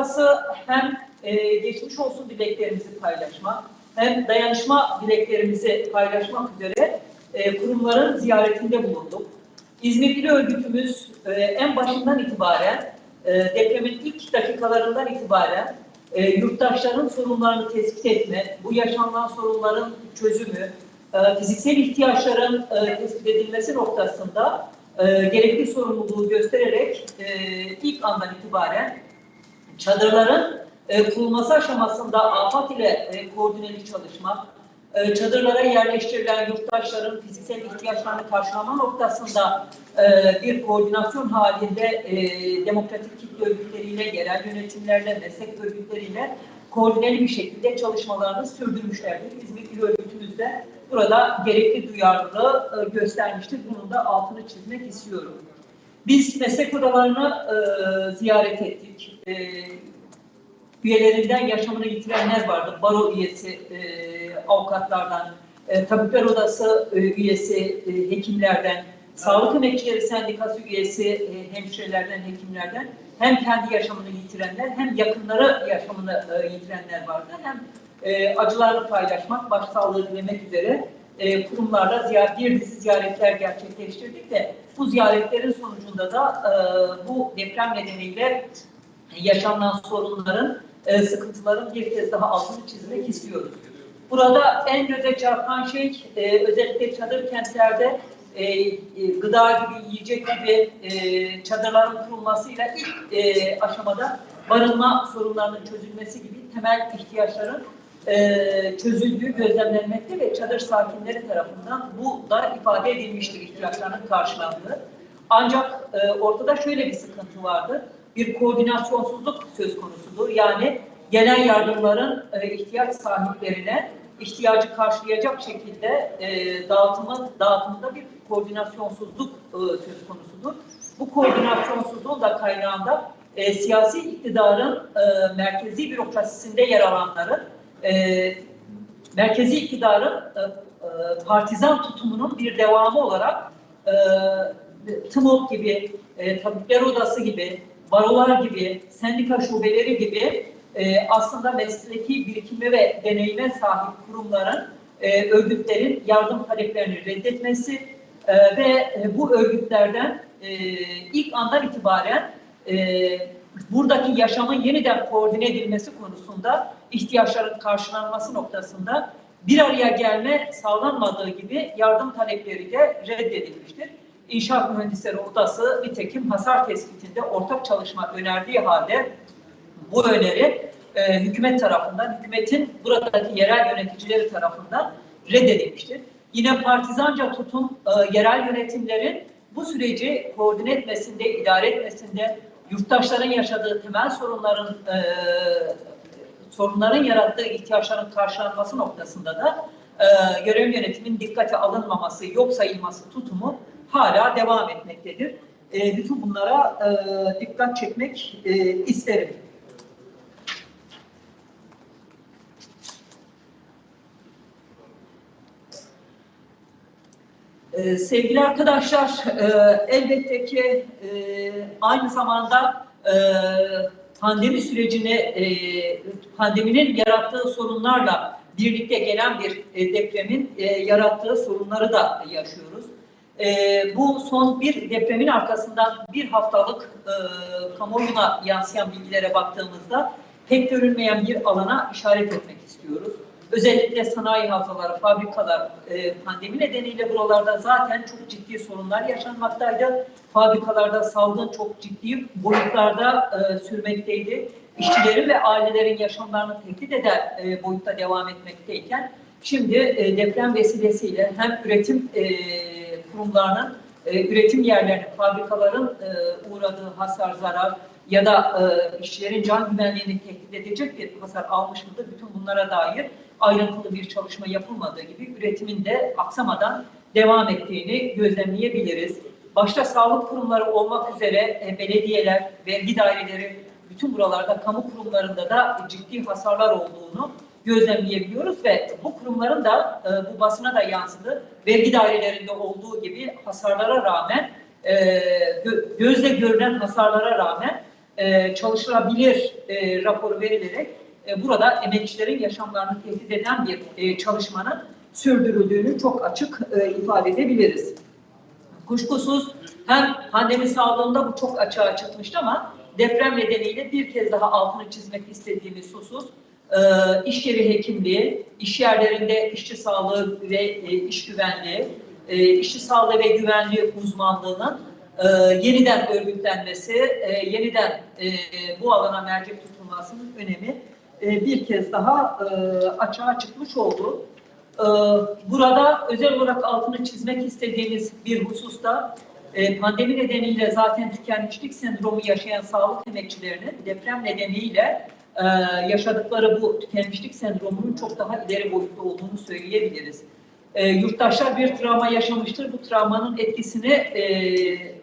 Burası hem e, geçmiş olsun dileklerimizi paylaşmak, hem dayanışma dileklerimizi paylaşmak üzere e, kurumların ziyaretinde bulunduk. İzmir İl Örgütümüz e, en başından itibaren, e, depremin ilk dakikalarından itibaren e, yurttaşların sorunlarını tespit etme, bu yaşanan sorunların çözümü, e, fiziksel ihtiyaçların e, tespit edilmesi noktasında e, gerekli sorumluluğu göstererek e, ilk andan itibaren çadırların e, kurulması aşamasında AFAD ile e, koordineli çalışma, e, çadırlara yerleştirilen yurttaşların fiziksel ihtiyaçlarını karşılama noktasında e, bir koordinasyon halinde e, demokratik kitle örgütleriyle, yerel yönetimlerle, meslek örgütleriyle koordineli bir şekilde çalışmalarını sürdürmüşlerdir. İzmir İl Örgütümüz de burada gerekli duyarlılığı e, göstermiştir. Bunun da altını çizmek istiyorum. Biz meslek odalarını e, ziyaret ettik. E, üyelerinden yaşamını yitirenler vardı. Baro üyesi, e, avukatlardan, e, tabipler odası e, üyesi, e, hekimlerden, sağlık emekçileri sendikası üyesi, e, hemşirelerden, hekimlerden hem kendi yaşamını yitirenler hem yakınları yaşamını e, yitirenler vardı. Hem e, acılarını paylaşmak, başsağlığı dilemek üzere e, kurumlarla ziyaret, bir dizi ziyaretler gerçekleştirdik de bu ziyaretlerin sonucunda da e, bu deprem nedeniyle yaşanan sorunların, e, sıkıntıların bir kez daha altını çizmek istiyoruz. Burada en göze çarpan şey e, özellikle çadır kentlerde e, e, gıda gibi, yiyecek gibi e, çadırların kurulmasıyla ilk e, aşamada barınma sorunlarının çözülmesi gibi temel ihtiyaçların e, çözüldüğü gözlemlenmekte ve çadır sakinleri tarafından bu da ifade edilmiştir ihtiyaçlarının karşılandığı. Ancak e, ortada şöyle bir sıkıntı vardı. Bir koordinasyonsuzluk söz konusudur. Yani gelen yardımların e, ihtiyaç sahiplerine ihtiyacı karşılayacak şekilde e, dağıtımın dağıtımında bir koordinasyonsuzluk e, söz konusudur. Bu koordinasyonsuzluğun da kaynağında e, siyasi iktidarın e, merkezi bürokrasisinde yer alanların e, merkezi iktidarın e, e, partizan tutumunun bir devamı olarak e, TMOK gibi, e, Tabipler Odası gibi, barolar gibi, sendika şubeleri gibi e, aslında mesleki birikime ve deneyime sahip kurumların, e, örgütlerin yardım taleplerini reddetmesi e, ve e, bu örgütlerden e, ilk andan itibaren e, buradaki yaşamın yeniden koordine edilmesi konusunda ihtiyaçların karşılanması noktasında bir araya gelme sağlanmadığı gibi yardım talepleri de reddedilmiştir. İnşaat Mühendisleri Odası nitekim hasar tespitinde ortak çalışma önerdiği halde bu öneri e, hükümet tarafından, hükümetin buradaki yerel yöneticileri tarafından reddedilmiştir. Yine partizanca tutum e, yerel yönetimlerin bu süreci koordine etmesinde, idare etmesinde, yurttaşların yaşadığı temel sorunların e, sorunların yarattığı ihtiyaçların karşılanması noktasında da e, görev yönetimin dikkate alınmaması, yok sayılması tutumu hala devam etmektedir. E, bütün bunlara e, dikkat çekmek e, isterim. Ee, sevgili arkadaşlar, e, elbette ki e, aynı zamanda e, pandemi sürecini, e, pandeminin yarattığı sorunlarla birlikte gelen bir e, depremin e, yarattığı sorunları da yaşıyoruz. E, bu son bir depremin arkasından bir haftalık e, kamuoyuna yansıyan bilgilere baktığımızda pek görünmeyen bir alana işaret etmek istiyoruz. Özellikle sanayi havzaları, fabrikalar e, pandemi nedeniyle buralarda zaten çok ciddi sorunlar yaşanmaktaydı. Fabrikalarda salgın çok ciddi boyutlarda e, sürmekteydi. İşçilerin ve ailelerin yaşamlarını tehdit eden e, boyutta devam etmekteyken şimdi e, deprem vesilesiyle hem üretim e, kurumlarının e, üretim yerlerinin, fabrikaların e, uğradığı hasar, zarar ya da e, işçilerin can güvenliğini tehdit edecek bir hasar almış mıdır? Bütün bunlara dair ayrıntılı bir çalışma yapılmadığı gibi üretimin de aksamadan devam ettiğini gözlemleyebiliriz. Başta sağlık kurumları olmak üzere e, belediyeler, vergi daireleri, bütün buralarda kamu kurumlarında da ciddi hasarlar olduğunu gözlemleyebiliyoruz ve bu kurumların da e, bu basına da yansıdı. Vergi dairelerinde olduğu gibi hasarlara rağmen, e, gö gözle görünen hasarlara rağmen e, çalışılabilir e, raporu verilerek e, burada emekçilerin yaşamlarını tehdit eden bir e, çalışmanın sürdürüldüğünü çok açık ifade edebiliriz. Kuşkusuz hem pandemi sağlığında bu çok açığa çıkmıştı ama deprem nedeniyle bir kez daha altını çizmek istediğimiz husus e, iş yeri hekimliği, iş yerlerinde işçi sağlığı ve iş güvenliği, işçi sağlığı ve güvenliği uzmanlığının e, yeniden örgütlenmesi, e, yeniden e, bu alana mercek tutulmasının önemi e, bir kez daha e, açığa çıkmış oldu. E, burada özel olarak altını çizmek istediğimiz bir hususta e, pandemi nedeniyle zaten tükenmişlik sendromu yaşayan sağlık emekçilerinin deprem nedeniyle e, yaşadıkları bu tükenmişlik sendromunun çok daha ileri boyutta olduğunu söyleyebiliriz. E, yurttaşlar bir travma yaşamıştır. Bu travmanın etkisini e,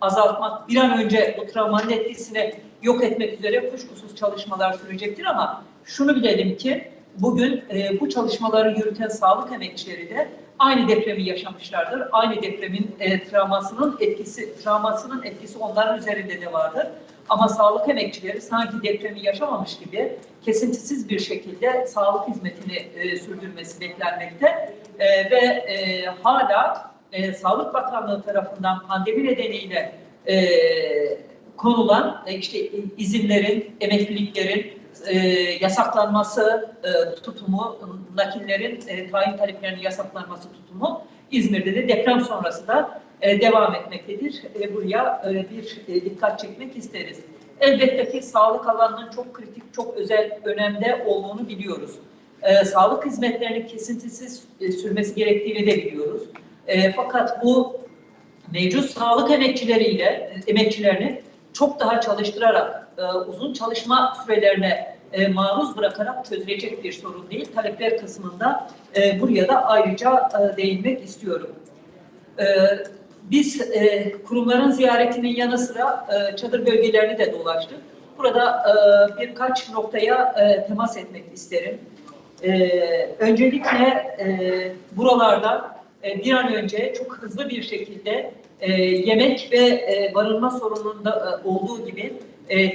azaltmak, bir an önce bu travmanın etkisini yok etmek üzere kuşkusuz çalışmalar sürecektir ama şunu bilelim ki bugün e, bu çalışmaları yürüten sağlık emekçileri de aynı depremi yaşamışlardır. Aynı depremin e, travmasının etkisi travmasının etkisi onların üzerinde de vardır. Ama sağlık emekçileri sanki depremi yaşamamış gibi kesintisiz bir şekilde sağlık hizmetini e, sürdürmesi beklenmekte E, ve e, hala e, Sağlık Bakanlığı tarafından pandemi nedeniyle e, konulan e, işte izinlerin, emekliliklerin e, yasaklanması e, tutumu, nakillerin e, tayin taleplerinin yasaklanması tutumu İzmir'de de deprem sonrası da e, devam etmektedir. E, buraya e, bir e, dikkat çekmek isteriz. Elbette ki sağlık alanının çok kritik, çok özel önemde olduğunu biliyoruz. E, sağlık hizmetlerinin kesintisiz e, sürmesi gerektiğini de biliyoruz. E, fakat bu mevcut sağlık emekçileriyle emekçilerini çok daha çalıştırarak e, uzun çalışma sürelerine e, maruz bırakarak çözülecek bir sorun değil. Talepler kısmında e, buraya da ayrıca e, değinmek istiyorum. E, biz e, kurumların ziyaretinin yanı sıra e, çadır bölgelerini de dolaştık. Burada e, birkaç noktaya e, temas etmek isterim. E, öncelikle e, buralarda e, bir an önce çok hızlı bir şekilde e, yemek ve e, barınma sorununda olduğu gibi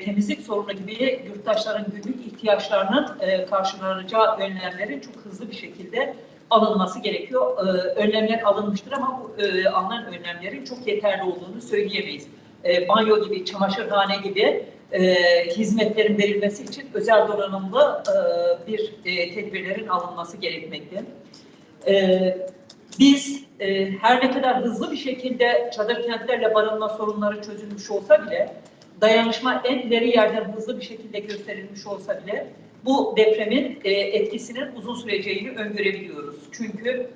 temizlik sorunu gibi yurttaşların günlük ihtiyaçlarının karşılanacağı önlemlerin çok hızlı bir şekilde alınması gerekiyor. Önlemler alınmıştır ama bu alınan önlemlerin çok yeterli olduğunu söyleyemeyiz. Banyo gibi, çamaşırhane gibi hizmetlerin verilmesi için özel donanımlı bir tedbirlerin alınması gerekmekte. E, biz e, her ne kadar hızlı bir şekilde çadır kentlerle barınma sorunları çözülmüş olsa bile, dayanışma en ileri yerden hızlı bir şekilde gösterilmiş olsa bile bu depremin e, etkisinin uzun süreceğini öngörebiliyoruz. Çünkü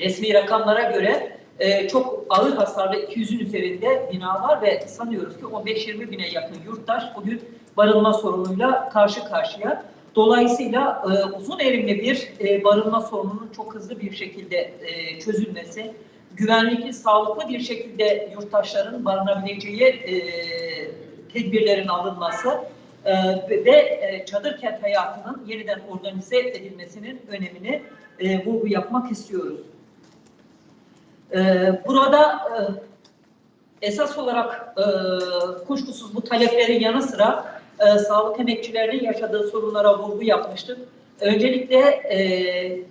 resmi rakamlara göre e, çok ağır hasarlı 200'ün üzerinde bina var ve sanıyoruz ki 15-20 bine yakın yurttaş bugün barınma sorunuyla karşı karşıya. Dolayısıyla e, uzun erimli bir e, barınma sorununun çok hızlı bir şekilde e, çözülmesi, güvenlikli, sağlıklı bir şekilde yurttaşların barınabileceği e, tedbirlerin alınması e, ve e, çadır kent hayatının yeniden organize edilmesinin önemini e, vurgu yapmak istiyoruz. E, burada e, esas olarak e, kuşkusuz bu taleplerin yanı sıra e, sağlık emekçilerinin yaşadığı sorunlara vurgu yapmıştık. Öncelikle e,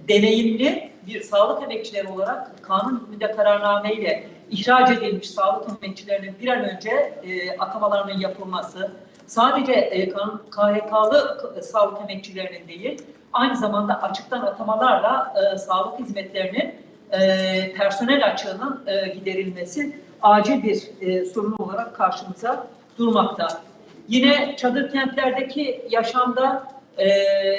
deneyimli bir sağlık emekçileri olarak kanun hükmünde kararnameyle ihraç edilmiş sağlık emekçilerinin bir an önce e, atamalarının yapılması, sadece e, KHK'lı sağlık emekçilerinin değil, aynı zamanda açıktan atamalarla e, sağlık hizmetlerinin e, personel açığının e, giderilmesi acil bir e, sorun olarak karşımıza durmakta. Yine çadır kentlerdeki yaşamda e,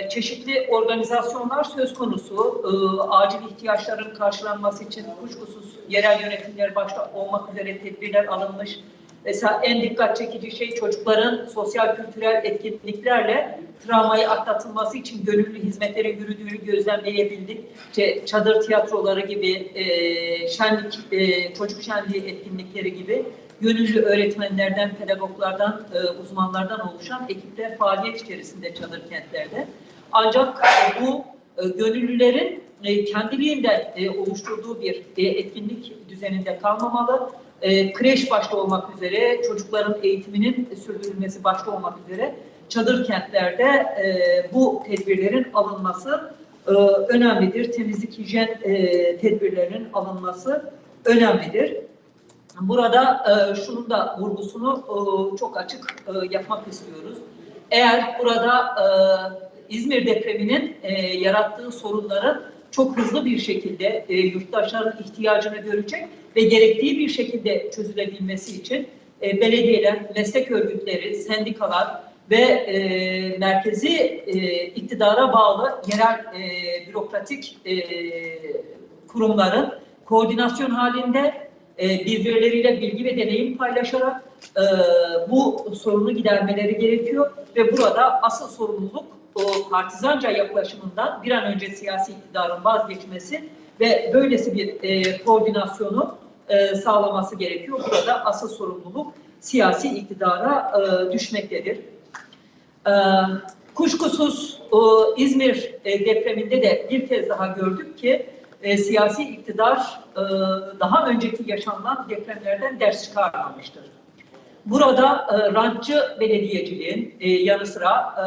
çeşitli organizasyonlar söz konusu. E, acil ihtiyaçların karşılanması için kuşkusuz yerel yönetimler başta olmak üzere tedbirler alınmış. Mesela en dikkat çekici şey çocukların sosyal kültürel etkinliklerle travmayı atlatılması için gönüllü hizmetlerin yürüdüğünü gözlemleyebildik. İşte çadır tiyatroları gibi, e, şenlik, e, çocuk şenliği etkinlikleri gibi gönüllü öğretmenlerden, pedagoglardan, e, uzmanlardan oluşan ekipler faaliyet içerisinde çadır kentlerde. Ancak e, bu e, gönüllülerin e, kendiliğinden oluşturduğu bir etkinlik düzeninde kalmamalı. e, kreş başta olmak üzere, çocukların eğitiminin sürdürülmesi başta olmak üzere çadır kentlerde bu tedbirlerin alınması önemlidir. Temizlik, hijyen tedbirlerinin alınması önemlidir. Burada e, şunun da vurgusunu e, çok açık e, yapmak istiyoruz. Eğer burada e, İzmir depreminin e, yarattığı sorunların çok hızlı bir şekilde e, yurttaşların ihtiyacını görecek ve gerektiği bir şekilde çözülebilmesi için e, belediyeler, meslek örgütleri, sendikalar ve e, merkezi e, iktidara bağlı yerel e, bürokratik e, kurumların koordinasyon halinde e, birbirleriyle bilgi ve deneyim paylaşarak e, bu sorunu gidermeleri gerekiyor ve burada asıl sorumluluk o partizanca yaklaşımından bir an önce siyasi iktidarın vazgeçmesi ve böylesi bir e, koordinasyonu sağlaması gerekiyor. Burada asıl sorumluluk siyasi iktidara düşmektedir. Kuşkusuz İzmir depreminde de bir kez daha gördük ki e, siyasi iktidar e, daha önceki yaşanılan depremlerden ders çıkarmamıştır. Burada e, rantçı belediyeciliğin e, yanı sıra e,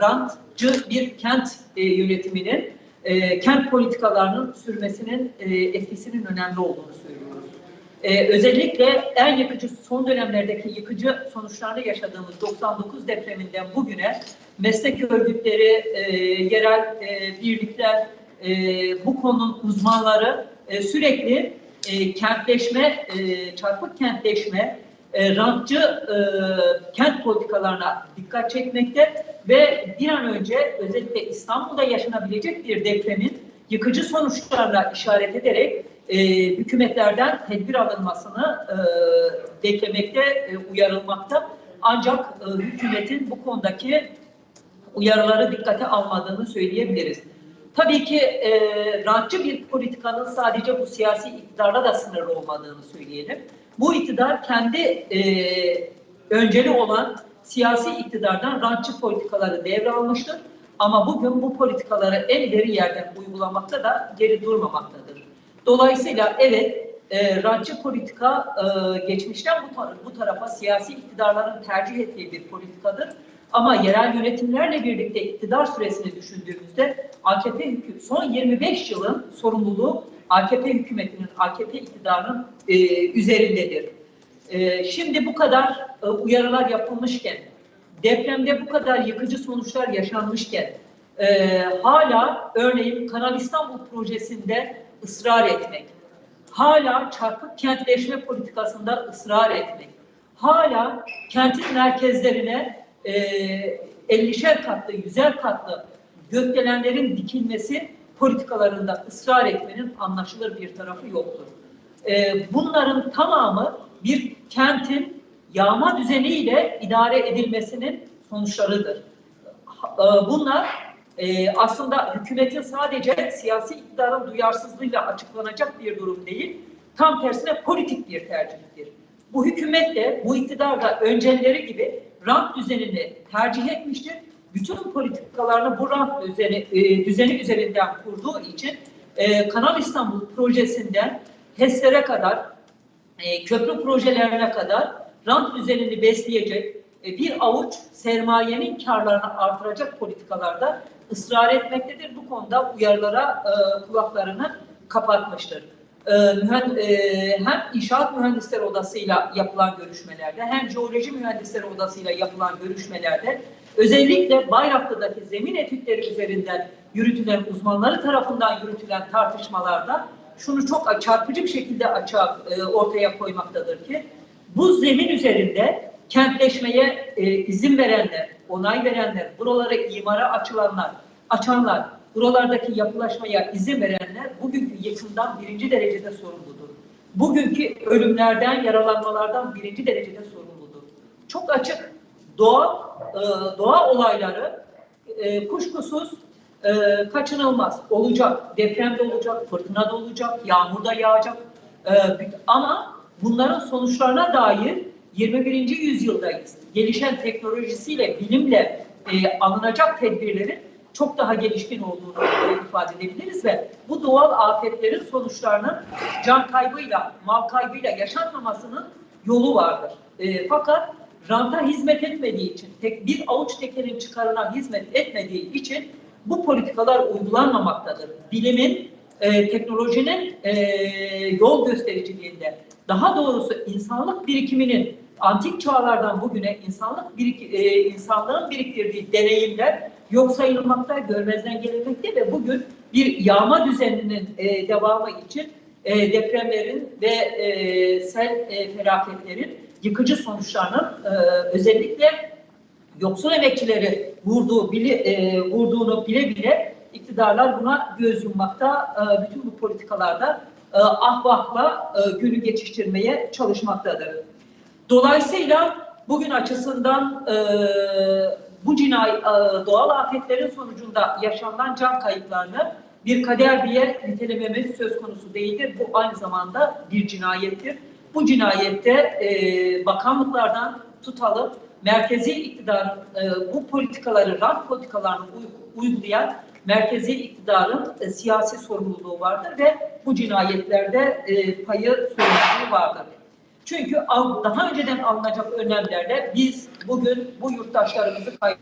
rantçı bir kent e, yönetiminin e, kent politikalarının sürmesinin e, etkisinin önemli olduğunu söylüyoruz. E, özellikle en yıkıcı son dönemlerdeki yıkıcı sonuçlarını yaşadığımız 99 depreminden bugüne meslek örgütleri, e, yerel e, birlikler, e, bu konunun uzmanları e, sürekli e, kentleşme, e, çarpık kentleşme, e, rantçı e, kent politikalarına dikkat çekmekte ve bir an önce özellikle İstanbul'da yaşanabilecek bir depremin yıkıcı sonuçlarına işaret ederek e, hükümetlerden tedbir alınmasını e, beklemekte, e, uyarılmakta. Ancak e, hükümetin bu konudaki uyarıları dikkate almadığını söyleyebiliriz. Tabii ki e, rantçı bir politikanın sadece bu siyasi iktidarla da sınırlı olmadığını söyleyelim. Bu iktidar kendi e, önceli olan siyasi iktidardan rantçı politikaları devralmıştır. Ama bugün bu politikaları en ileri yerden uygulamakta da geri durmamaktadır. Dolayısıyla evet e, rantçı politika e, geçmişten bu, tar- bu tarafa siyasi iktidarların tercih ettiği bir politikadır. Ama yerel yönetimlerle birlikte iktidar süresini düşündüğümüzde AKP hükü son 25 yılın sorumluluğu AKP hükümetinin, AKP iktidarının e, üzerindedir. E, şimdi bu kadar e, uyarılar yapılmışken, depremde bu kadar yıkıcı sonuçlar yaşanmışken, e, hala örneğin Kanal İstanbul projesinde ısrar etmek, hala çarpık kentleşme politikasında ısrar etmek, hala kentin merkezlerine e, 50'şer katlı, 100'er katlı gökdelenlerin dikilmesi politikalarında ısrar etmenin anlaşılır bir tarafı yoktur. E, bunların tamamı bir kentin yağma düzeniyle idare edilmesinin sonuçlarıdır. E, Bunlar e, aslında hükümetin sadece siyasi iktidarın duyarsızlığıyla açıklanacak bir durum değil, tam tersine politik bir tercihtir. Bu hükümet de, bu iktidar da önceleri gibi rant düzenini tercih etmiştir. Bütün politikalarını bu rant düzeni, e, düzeni üzerinden kurduğu için e, Kanal İstanbul projesinden HES'lere kadar, e, köprü projelerine kadar rant düzenini besleyecek e, bir avuç sermayenin karlarını artıracak politikalarda ısrar etmektedir. Bu konuda uyarılara e, kulaklarını kapatmıştır. E, e, hem İnşaat Mühendisleri Odası'yla yapılan görüşmelerde hem Jeoloji Mühendisleri Odası'yla yapılan görüşmelerde özellikle Bayraklı'daki zemin etütleri üzerinden yürütülen uzmanları tarafından yürütülen tartışmalarda şunu çok çarpıcı bir şekilde açığa e, ortaya koymaktadır ki bu zemin üzerinde kentleşmeye izin verenler, onay verenler, buralara imara açılanlar, açanlar, buralardaki yapılaşmaya izin verenler bugünkü yıkımdan birinci derecede sorumludur. Bugünkü ölümlerden, yaralanmalardan birinci derecede sorumludur. Çok açık doğa e, doğa olayları e, kuşkusuz e, kaçınılmaz olacak. Depremde olacak, fırtınada olacak, yağmurda yağacak. Ama bunların sonuçlarına dair 21. yüzyıldayız. Gelişen teknolojisiyle, bilimle alınacak tedbirlerin çok daha gelişkin olduğunu ifade edebiliriz ve bu doğal afetlerin sonuçlarının can kaybıyla, mal kaybıyla yaşanmamasının yolu vardır. E, fakat ranta hizmet etmediği için, tek bir avuç tekerin çıkarına hizmet etmediği için bu politikalar uygulanmamaktadır. Bilimin, e, teknolojinin e, yol göstericiliğinde, daha doğrusu insanlık birikiminin antik çağlardan bugüne insanlık birik, e, insanlığın biriktirdiği deneyimler yok sayılmakta, görmezden gelinmekte ve bugün bir yağma düzeninin e, devamı için e, depremlerin ve e, sel e, felaketlerin yıkıcı sonuçlarının e, özellikle yoksul emekçileri vurduğu bile, e, vurduğunu bile bile iktidarlar buna göz yummakta, e, bütün bu politikalarda e, ahvahla e, günü geçiştirmeye çalışmaktadır. Dolayısıyla bugün açısından e, bu cinay e, doğal afetlerin sonucunda yaşanan can kayıplarını bir kader diye nitelememiz söz konusu değildir. Bu aynı zamanda bir cinayettir. Bu cinayette e, bakanlıklardan tutalım merkezi iktidarın e, bu politikaları, rant politikalarını uy- uygulayan merkezi iktidarın e, siyasi sorumluluğu vardır ve bu cinayetlerde e, payı sorumluluğu vardır. Çünkü daha önceden alınacak önlemlerle biz bugün bu yurttaşlarımızı kay-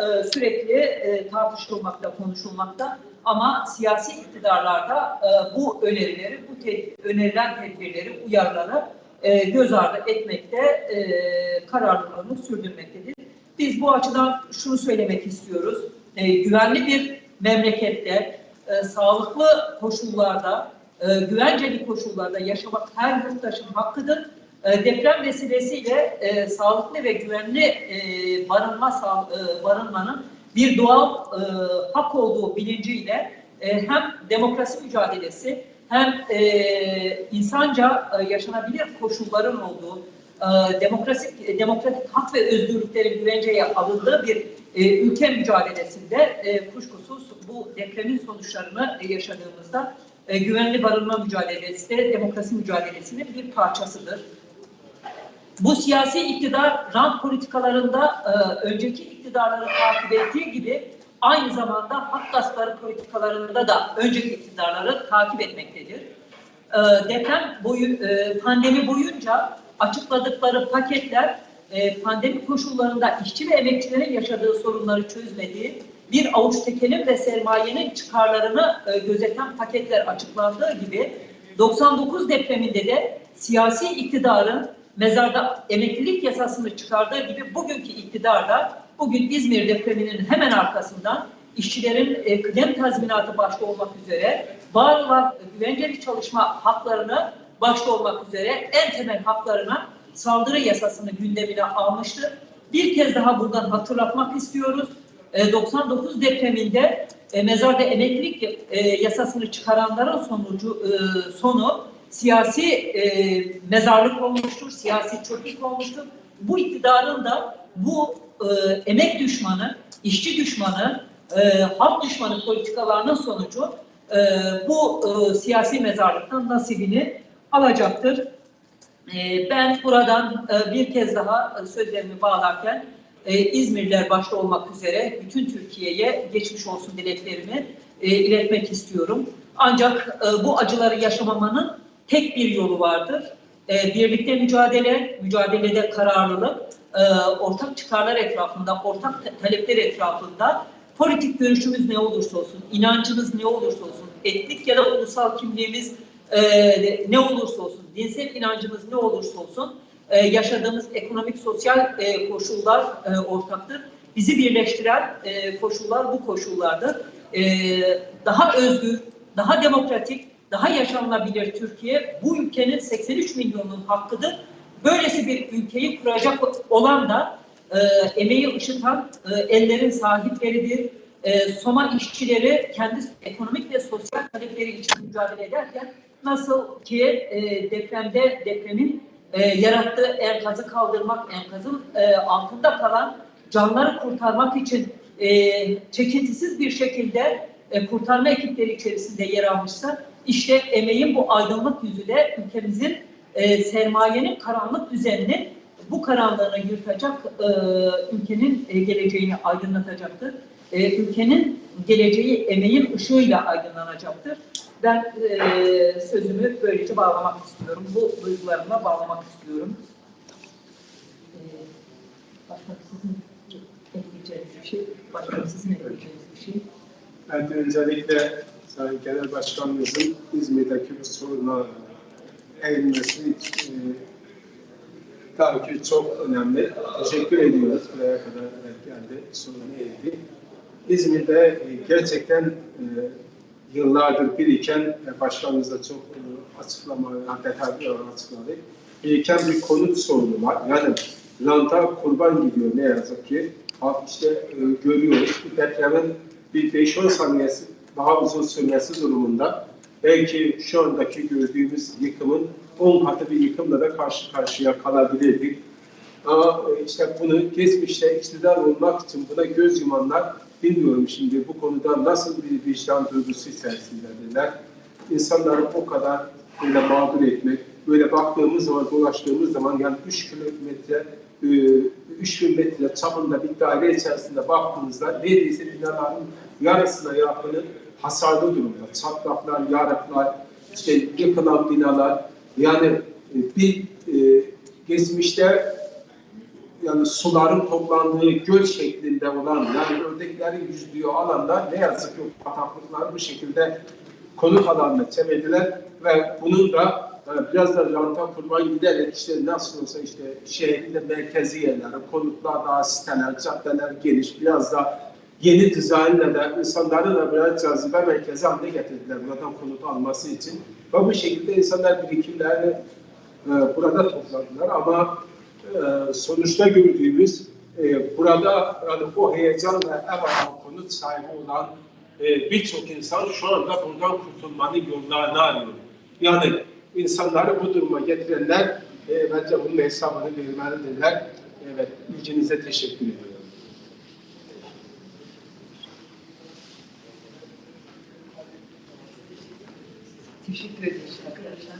e, sürekli e, tartışılmakta, konuşulmakta ama siyasi iktidarlarda e, bu önerileri, bu te- önerilen tedbirleri, uyarıları e, göz ardı etmekte, e, kararlılığını sürdürmektedir. Biz bu açıdan şunu söylemek istiyoruz. E, güvenli bir memlekette, e, sağlıklı koşullarda, e, güvenceli koşullarda yaşamak her yurttaşın hakkıdır. E, deprem vesilesiyle e, sağlıklı ve güvenli e, barınma sağ, e, barınmanın bir doğal e, hak olduğu bilinciyle e, hem demokrasi mücadelesi hem e, insanca e, yaşanabilir koşulların olduğu e, demokrasi, demokratik hak ve özgürlüklerin güvenceye alındığı bir e, ülke mücadelesinde e, kuşkusuz bu depremin sonuçlarını e, yaşadığımızda e, güvenli barınma mücadelesi de demokrasi mücadelesinin bir parçasıdır. Bu siyasi iktidar rant politikalarında e, önceki iktidarları takip ettiği gibi aynı zamanda hak politikalarında da önceki iktidarları takip etmektedir. E, deprem boyu, e, pandemi boyunca açıkladıkları paketler e, pandemi koşullarında işçi ve emekçilerin yaşadığı sorunları çözmediği, bir avuç tekelin ve sermayenin çıkarlarını e, gözeten paketler açıklandığı gibi 99 depreminde de siyasi iktidarın mezarda emeklilik yasasını çıkardığı gibi bugünkü iktidar da bugün İzmir depreminin hemen arkasından işçilerin e, kıdem tazminatı başta olmak üzere var olan güvenceli çalışma haklarını başta olmak üzere en temel haklarına saldırı yasasını gündemine almıştı. Bir kez daha buradan hatırlatmak istiyoruz. E, 99 depreminde e, mezarda emeklilik e, yasasını çıkaranların sonucu e, sonu siyasi e, mezarlık olmuştur, siyasi çöplük olmuştur. Bu iktidarın da bu e, emek düşmanı, işçi düşmanı, e, halk düşmanı politikalarının sonucu e, bu e, siyasi mezarlıktan nasibini alacaktır. E, ben buradan e, bir kez daha sözlerimi bağlarken e, İzmirliler başta olmak üzere bütün Türkiye'ye geçmiş olsun dileklerimi e, iletmek istiyorum. Ancak e, bu acıları yaşamamanın tek bir yolu vardır. E, birlikte mücadele, mücadelede kararlılık, e, ortak çıkarlar etrafında, ortak ta- talepler etrafında politik görüşümüz ne olursa olsun, inancımız ne olursa olsun, etnik ya da ulusal kimliğimiz e, ne olursa olsun, dinsel inancımız ne olursa olsun, e, yaşadığımız ekonomik, sosyal e, koşullar e, ortaktır. Bizi birleştiren e, koşullar bu koşullardır. E, daha özgür, daha demokratik, daha yaşanılabilir Türkiye bu ülkenin 83 milyonun hakkıdır. Böylesi bir ülkeyi kuracak olan da e, emeği ışıtan e, ellerin sahipleridir. E, Soma işçileri kendi ekonomik ve sosyal talepleri için mücadele ederken nasıl ki e, depremde depremin e, yarattığı enkazı kaldırmak, enkazın e, altında kalan canları kurtarmak için e, çekintisiz bir şekilde e, kurtarma ekipleri içerisinde yer almışsa işte emeğin bu aydınlık yüzüyle ülkemizin e, sermayenin karanlık düzenini bu karanlığını yırtacak, e, ülkenin e, geleceğini aydınlatacaktır. E, ülkenin geleceği emeğin ışığıyla aydınlanacaktır. Ben e, sözümü böylece bağlamak istiyorum. Bu duygularıma bağlamak istiyorum. E, sizin ekleyeceğiniz bir şey, başka sizin ekleyeceğiniz bir şey. Ben de öncelikle Sayın Genel Başkanımızın İzmir'deki bu soruna eğilmesi e, tabii ki çok önemli. Teşekkür ediyoruz. Buraya kadar geldi, sorunu eğildi. İzmir'de e, gerçekten e, yıllardır biriken, e, başkanımız da çok e, açıklamalar, detaylı olarak açıkladı. Biriken bir konut sorunu var. Yani ranta kurban gidiyor ne yazık ki. Halk işte e, görüyoruz. Depremin bir 5-10 saniyesi daha uzun sürmesi durumunda belki şu andaki gördüğümüz yıkımın 10 katı bir yıkımla da karşı karşıya kalabilirdik. Ama e, işte bunu geçmişte iktidar olmak için buna göz yumanlar bilmiyorum şimdi bu konuda nasıl bir vicdan duygusu içerisindedirler. İnsanları o kadar böyle mağdur etmek, böyle baktığımız zaman, dolaştığımız zaman yani 3 kilometre, e, 3000 metre çapında bir daire içerisinde baktığınızda neredeyse binaların yarısına yakını hasarlı durumda. Çatlaklar, yarıklar, işte yıkılan binalar. Yani e, bir e, geçmişte yani suların toplandığı göl şeklinde olan yani ördeklerin yüzdüğü alanda ne yazık ki bataklıklar bu şekilde konut alanına çevirdiler ve bunun da e, biraz da ranta kurban giderek işte nasıl olsa işte şehrin merkezi yerleri, konutlar daha siteler, caddeler geniş, biraz da yeni dizaynla da insanları da biraz cazibe merkezi haline getirdiler buradan konut alması için. Ve bu şekilde insanlar birikimlerini e, burada topladılar ama e, sonuçta gördüğümüz e, burada yani o heyecanla ev alan konut sahibi olan e, birçok insan şu anda buradan kurtulmanın yollarını arıyor. Yani insanları bu duruma getirenler e, bence bunun hesabını vermelidirler. Evet, ilginize teşekkür ediyorum. Teşekkür ederiz arkadaşlar.